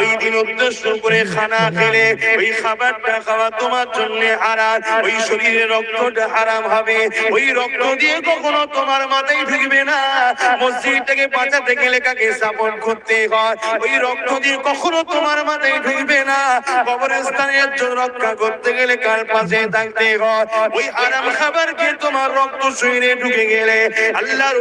ওই দিন করে খানা খেলে, ওই খাবারটা খাওয়া তোমার জন্য হারাম। ওই শরীরে রক্তটা হারাম হবে। ওই রক্ত দিয়ে কখনো তোমার মাথায় ঢুকবে না। মসজিদটাকে বাঁচাতে গেলে কাকে সাপোর্ট করতে হয়? ওই রক্ত দিয়ে কখনো তোমার মাথায় ঢুকবে না। কবরস্থানের জন্য রক্ষা করতে গেলে কার পাশে থাকতে হয়? ওই আরাম খাবার খেয়ে তোমার রক্ত শরীরে ঢুকে গেলে। আল্লাহর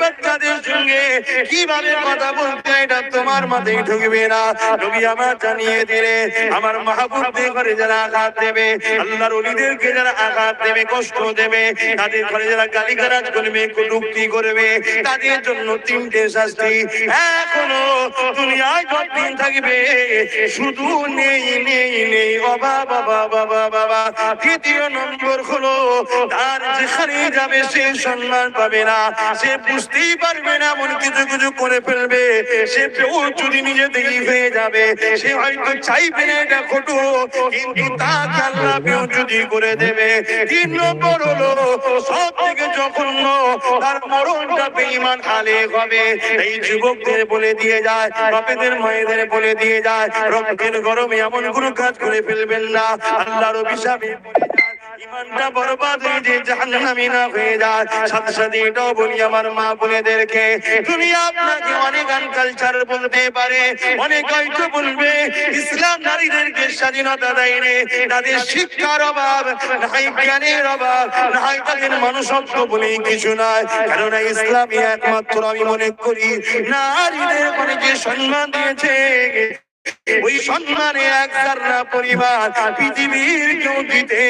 বাচ্চাদের সঙ্গে কীভাবে কথা বলতে এটা তোমার মাথায় ঢুকবে না। নবী আমার জানিয়ে দিলে, আমার মাহবুবদের ঘরে যারা আঘাত দেবে, আল্লাহর ওলিদেরকে যারা আঘাত দেবে, কষ্ট দেবে, তাদের ঘরে যারা গালিগালাজ করবে, কটুক্তি করবে, তাদের জন্য তিনটে শাস্তি। এখনও দুনিয়ায় যতদিন থাকবে, শুধু নেই নেই নেই অভাব বাবা বাবা বাবা। তৃতীয় নম্বর হলো, তার যেখানে যাবে সে সম্মান পাবে না। সে বুঝতেই পারবে না, এমন কিছু কিছু করে ফেলবে। সে ও নিজে থেকেই হয়ে যাবে, সে হয়তো চাইবে এটা কিন্তু করে দেবে, তিন নম্বর হলো সব থেকে জঘন্য, তার মরণটা হবে এই যুবকদের বলে দিয়ে যায়, বাপেদের মায়েদের বলে দিয়ে যায়, রক্তের গরমে এমন কোনো কাজ করে ফেলবেন না আল্লাহর অভিশাপে। ইমানটা বরবাদ হয়ে যে জাহান্নামী না হয়ে যায়। সাথে এটাও বলি আমার মা বোনেদেরকে আপনাকে অনেক বলতে পারে, অনেক হয়তো বলবে, ইসলাম নারীদেরকে স্বাধীনতা দেয়নি। তাদের শিক্ষার অভাব নাই জ্ঞানের অভাব নাই তাদের মানুষত্ব বলে কিছু নয়। কেননা ইসলামই একমাত্র আমি মনে করি, নারীদের মনে যে সম্মান দিয়েছে। ওই সম্মানে এক জাররা পরিবার পৃথিবীর কেউ দিতে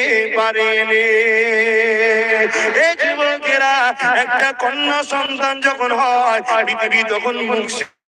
এই যুবকেরা, একটা কন্যা সন্তান যখন হয়, পৃথিবী তখন মুখ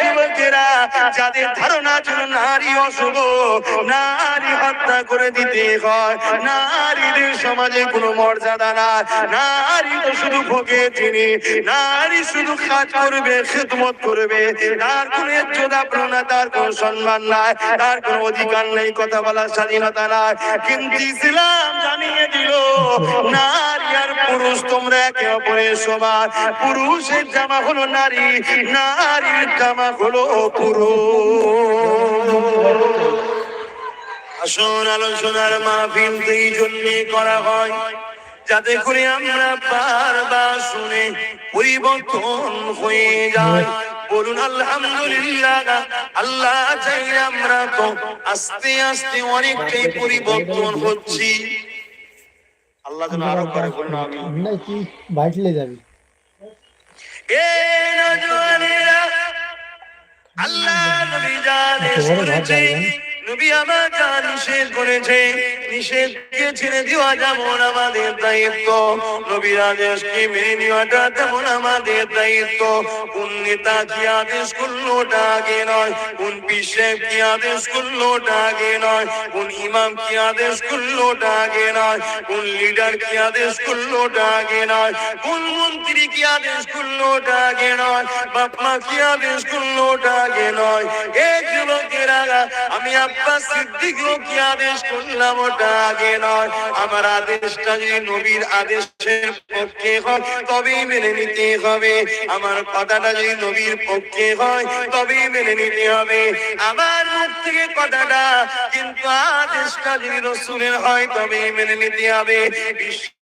যুবকেরা, যাদের ধারণা ছিল নারী অশুভ, নারী হত্যা করে দিতে হয়, নারীদের সমাজে কোনো মর্যাদা না নারী তো শুধু ভোগে চিনি নারী শুধু কাজ করবে, খেদমত করবে। তার কোনো ইজ্জত না তার কোনো সম্মান নাই, তার কোনো অধিকার নেই, কথা বলার স্বাধীনতা নাই। কিন্তু ইসলাম জানিয়ে দিল, নারী আর পুরুষ, তোমরা একে অপরের সমান। পুরুষের জামা হলো নারী নারীর জামা হলো পুরুষ আসন আলোচনার মাহফিল এই জন্যে করা হয় যাতে করে আমরা বারবার শুনে পরিবর্তন হয়ে যায় বলুন আলহামদুলিল্লাহ আল্লাহ চাই আমরা তো আস্তে আস্তে অনেকটাই পরিবর্তন হচ্ছি আল্লাহ যেন আরও করে বলুন আমি বাইটলে যাবি? আল্লাহ নবী বড় ভাব করেছে। নবী আমার জান নিষেধ করেছে নিষেধকে ছেড়ে দেওয়া যেমন আমাদের দায়িত্ব। নবীর আদেশকে মেনে নেওয়াটা তেমন আমাদের দায়িত্ব। কোন নেতা কি আদেশ করল আগে নয়। কোন বিশেষ কি আদেশ করল আগে নয়। কোন ইমাম কি আদেশ করল আগে নয়। কোন লিডার কি আদেশ করল ওটা আগে নয়। কোন মন্ত্রী কি আদেশ করল আগে নয়। বাপমা কি আদেশ করল ওটা আগে নয়। এই যুবকেরা আমি আব্বাস সিদ্দিক কি আদেশ করলাম ওটা আগে নয়। আমার আদেশটা যদি নবীর আদেশের পক্ষে হয়, তবেই মেনে নিতে হবে। আমার কথাটা যদি নবীর পক্ষে হয়, তবেই মেনে নিতে হবে। আমার মুখ থেকে কথাটা, কিন্তু আদেশটা যদি রসুলের হয়, তবেই মেনে নিতে হবে। বিশ্ব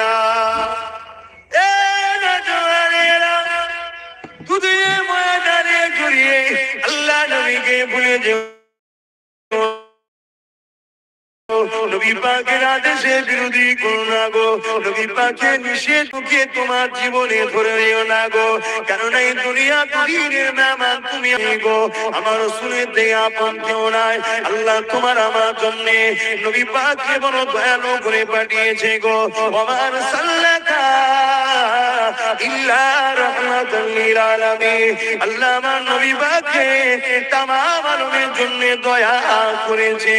না। এ নজওয়ানেরা, দুধে ময়দানে জড়িয়ে আল্লাহ নবীকে ভুলে যেও নবী পাকের আদেশে বিরোধী করো না গো। নবী পাকের নিষেধকে তোমার জীবনে ধরে নিও না গো। কেননা এই দুনিয়া মেহমান তুমি গো। আমার রসুলের আপন কেউ নাই। আল্লাহ তোমার আমার নবী বড় দয়ালু করে পাঠিয়েছে গো। আমার সাল্লাকা আল্লাহ আমার জন্য দয়া করেছে।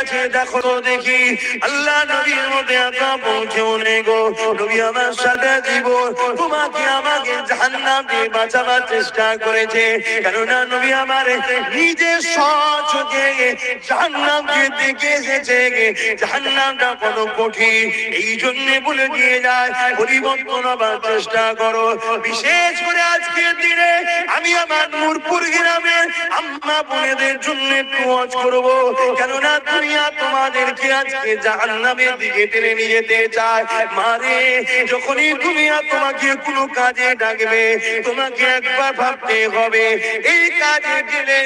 আছে দেখো তো দেখি। আল্লাহ নবীর মধ্যে আপন কেউ নেই গো। নবী আমার সাথে জীবন। তোমাকে আমাকে জাহান্নাম দিয়ে বাঁচাবার চেষ্টা করেছে। কেননা নবী আমার নিজে সচকে জাহান্নাম দিয়ে দেখে এসেছে। জাহান্নামটা কত কঠিন। এই জন্য বলে দিয়ে যায়, পরিবর্তন হবার চেষ্টা করো। বিশেষ করে আজকের দিনে আমি আমার নূরপুর গ্রামে আম্মা বোনেদের জন্য একটু করব। কেননা দুনিয়া তোমাদেরকে আজকে জাহান্নামের দিকে টেনে নিয়ে যেতে চায়। মারে যখনই দুনিয়া তোমাকে কোনো কাজে ডাকবে, তোমাকে একবার ভাবতে হবে, এই কাজে গেলে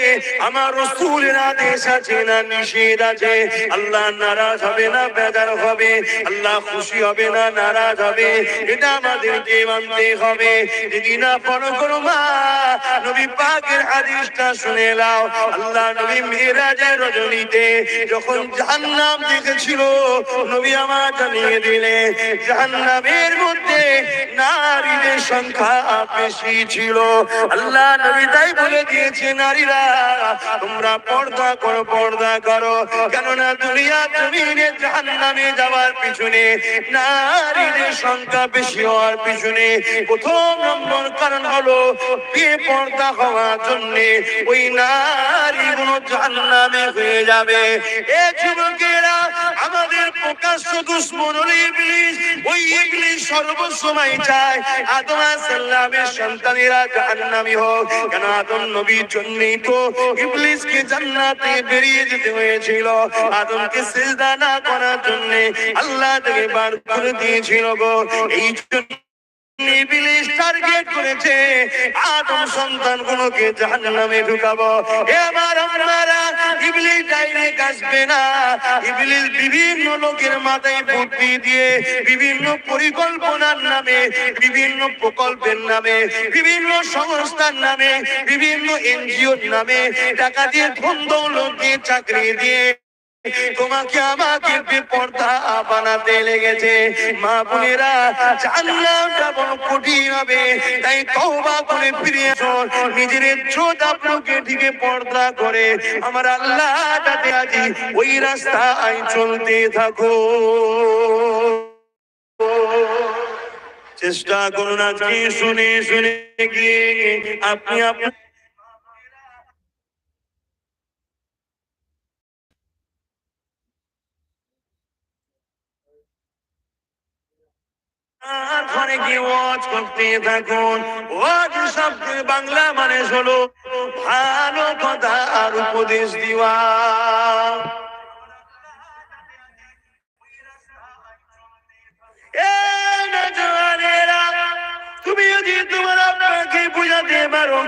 আমার রসুলের আদেশ আছে না নিষেধ আছে? আল্লাহ নারাজ হবে না বেজার হবে? আল্লাহ খুশি হবে না নারাজ হবে? এটা আমাদেরকে মানতে হবে। যদি না পড়ো করো মা, নবী পাকের হাদিসটা শুনে নাও। আল্লাহ নবী মেরাজের রজনীতে যখন জাহান্নাম দেখেছিল নবী আমার জানিয়ে দিলে। জাহান্নামের মধ্যে নারীদের সংখ্যা বেশি ছিল। আল্লাহ নবী তাই বলে দিয়েছে, নারীরা, তোমরা পর্দা করো পর্দা করো। কেননা দুনিয়া জমিনে জাহান্নামে যাওয়ার পিছনে নারীদের সংখ্যা বেশি হওয়ার পিছনে প্রথম নম্বর কারণ হলো বিয়ে পর্দা হওয়ার জন্য ওই নারীগুলো জাহান্নামে হয়ে যাবে। এ যুবকেরা, আমাদের হোক। আদম নবীর জন্যই তো ইবলিসকে জান্নাতে বেরিয়ে যেতে হয়েছিল। আদমকে সিজদা না করার জন্য আল্লাহ থেকে বার করে দিয়েছিল গো। এই জন্য বিভিন্ন লোকের মাথায় বুদ্ধি দিয়ে বিভিন্ন পরিকল্পনার নামে, বিভিন্ন প্রকল্পের নামে, বিভিন্ন সংস্থার নামে, বিভিন্ন এনজিওর নামে টাকা দিয়ে ধন দিয়ে চাকরি দিয়ে তোমাকে আমাকে বেপর্দা বানাতে লেগেছে। মা বোনেরা, জানলামটা বড় কঠিন হবে। তাই তওবা করে ফিরে নিজের ইজ্জত আপনাকে ঠিকে পর্দা করে। আমার আল্লাহ আজি ওই রাস্তায় চলতে থাকো। চেষ্টা করুন আজকে শুনে শুনে গিয়ে। আপনি আপনার বাংলা মানে ভালো কথা আর উপদেশ দিওয়া। তুমি যদি তোমার আপনাকে বুঝাতে পারো।